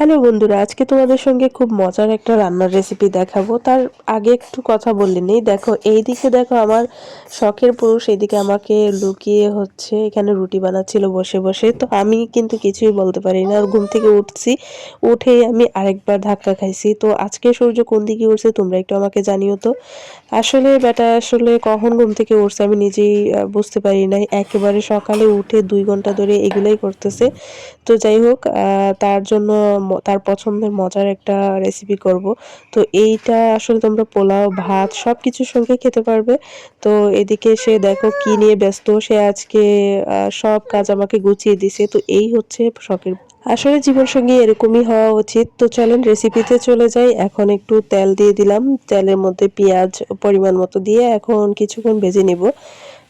Hello বন্ধুরা, আজকে তোমাদের সঙ্গে খুব মজার একটা রান্নার রেসিপি দেখাবো। তার আগে একটু কথা বললে নেই। দেখো এই দিকে দেখো আমার শখের পুরুষ, এইদিকে আমাকে লুকিয়ে হচ্ছে এখানে রুটি বানাচ্ছিল বসে বসে। তো আমি কিন্তু কিছুই বলতে পারি না। আর ঘুম থেকে উঠছি উঠেই আমি আরেকবার ধাক্কা খাইছি। তো আজকে সূর্য কোন দিকে উঠছে তোমরা একটু আমাকে জানিও তো। আসলে বেটা আসলে কখন ঘুম থেকে উঠছে আমি নিজেই বুঝতে পারি নাই। একেবারে সকালে উঠে দুই ঘণ্টা ধরে এগুলাই করতেছে। তো যাই হোক তার জন্য তার পছন্দের মজার একটা রেসিপি করব। তো এইটা আসলে তোমরা পোলাও, ভাত সব কিছুর সঙ্গে খেতে পারবে। তো এদিকে সে দেখো কি নিয়ে ব্যস্ত, সে আজকে সব কাজ আমাকে গুছিয়ে দিছে। তো এই হচ্ছে শখের আসলে জীবন সঙ্গী এরকমই হওয়া উচিত। তো চলেন রেসিপিতে চলে যাই। এখন একটু তেল দিয়ে দিলাম। তেলের মধ্যে পেঁয়াজ পরিমাণ মতো দিয়ে এখন কিছুক্ষণ ভেজে নিব।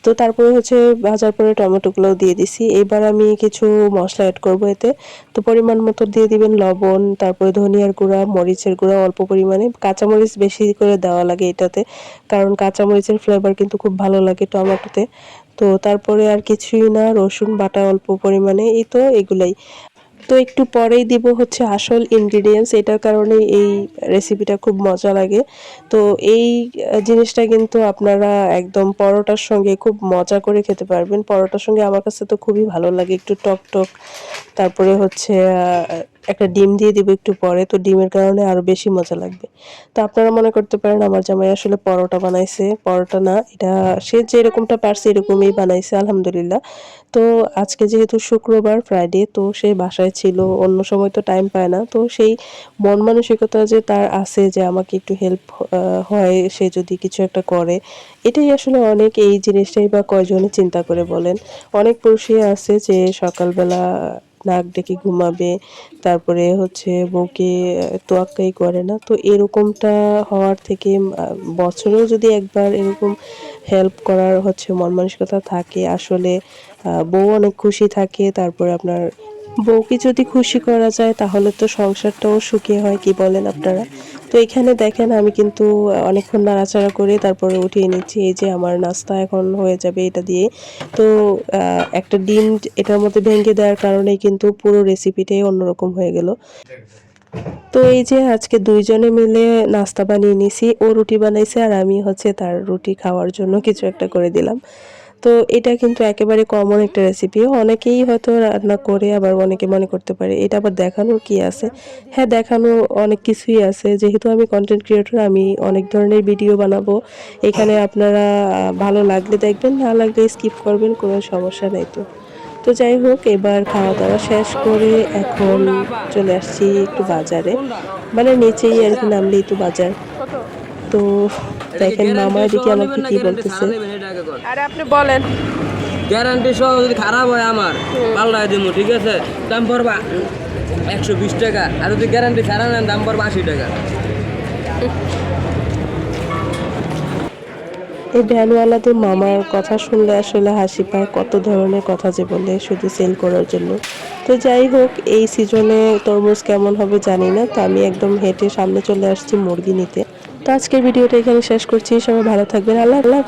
তো তারপরে হচ্ছে ভাজার পরে টমেটোগুলোও দিয়ে দিছি। এবার আমি কিছু মশলা অ্যাড করব এতে। তো পরিমাণ মতো দিয়ে দিবেন লবণ, তারপরে ধনিয়ার গুঁড়া, মরিচের গুঁড়া অল্প পরিমাণে। কাঁচামরিচ বেশি করে দেওয়া লাগে এটাতে, কারণ কাঁচামরিচের ফ্লেভার কিন্তু খুব ভালো লাগে টমেটোতে। তো তারপরে আর কিছুই না, রসুন বাটা অল্প পরিমাণে, এই তো এগুলাই। তো একটু পরেই দিব হচ্ছে আসল ইনগ্রিডিয়েন্টস এটার কারণে এই রেসিপিটা খুব মজা লাগে। তো এই জিনিসটা কিন্তু আপনারা একদম পরোটার সঙ্গে খুব মজা করে খেতে পারবেন। পরোটার সঙ্গে আমার কাছে তো খুবই ভালো লাগে, একটু টক টক। তারপরে হচ্ছে একটা ডিম দিয়ে দিব একটু পরে, তো ডিমের কারণে আরও বেশি মজা লাগবে। তো আপনারা মনে করতে পারেন, আমার জামাই আসলে পরোটা বানাইছে। পরোটা না, এটা সে যেরকমটা পারছে এরকমই বানাইছে, আলহামদুলিল্লাহ। তো আজকে যেহেতু শুক্রবার ফ্রাইডে তো সে বাসায় ছিল, অন্য সময় তো টাইম পায় না। তো সেই মন মানসিকতা যে তার আছে, যে আমাকে একটু হেল্প হয়, সে যদি কিছু একটা করে, এটাই আসলে অনেক এই জিনিসটাই বা কয়জনে চিন্তা করে বলেন। অনেক পুরুষই আছে যে সকালবেলা নাক ডেকে ঘুমাবে, তারপরে হচ্ছে বউকে তোয়াক্কাই করে না। তো এরকমটা হওয়ার থেকে বছরেও যদি একবার এরকম হেল্প করার হচ্ছে মন মানসিকতা থাকে, আসলে বউ অনেক খুশি থাকে, তারপরে আপনার বউকে যদি খুশি করা যায়, তাহলে তো সংসারটাও সুখী হয়, কি বলেন আপনারা? তো এখানে দেখেন আমি কিন্তু অনেকক্ষণ নাড়াচাড়া করে তারপরে উঠিয়ে নিচ্ছি, এই যে আমার নাস্তা এখন হয়ে যাবে এটা দিয়ে। তো একটা ডিম এটার মধ্যে ভেঙে দেওয়ার কারণে কিন্তু পুরো রেসিপিটাই অন্যরকম হয়ে গেল। তো এই যে আজকে দুইজনে মিলে নাস্তা বানিয়ে নিছি, ও রুটি বানাইছে আর আমি হচ্ছে তার রুটি খাওয়ার জন্য কিছু একটা করে দিলাম। তো এটা কিন্তু একেবারে কমন একটা রেসিপি অনেকেই হয়তো রান্না করে, আবার অনেকে মনে করতে পারে, এটা আবার দেখানোর কি আছে? হ্যাঁ দেখানো অনেক কিছুই আছে। যেহেতু আমি কন্টেন্ট ক্রিয়েটর আমি অনেক ধরনের ভিডিও বানাবো। এখানে আপনারা ভালো লাগলে দেখবেন, না লাগলে স্কিপ করবেন, কোনো সমস্যা নেই তো। তো যাই হোক, এবার খাওয়া দাওয়া শেষ করে এখন চলে আসছি একটু বাজারে। মানে নিচেই আর কি, নামলেই তো বাজার। তো দেখেন মামা এদিকে আমাকে কি বলতেছে। আরে আপনি বলেন। গ্যারান্টি সহ যদি খারাপ হয় আমার পাল্টাই দিব ঠিক আছে? দাম পড়বা একশো বিশ টাকা আর যদি গ্যারান্টি ছাড়া নেন দাম পড়বা আশি টাকা। এই ভ্যানওয়ালাদের মামার কথা শুনলে আসলে হাসি পায় কত ধরনের কথা যে বলে শুধু সেল করার জন্য। তো যাই হোক এই সিজনে তরমুজ কেমন হবে জানি না তো আমি একদম হেঁটে সামনে চলে আসছি মুরগি নিতে। তো আজকের ভিডিওটা এখানে শেষ করছি সবাই ভালো থাকবেন আল্লাহ আল্লাহ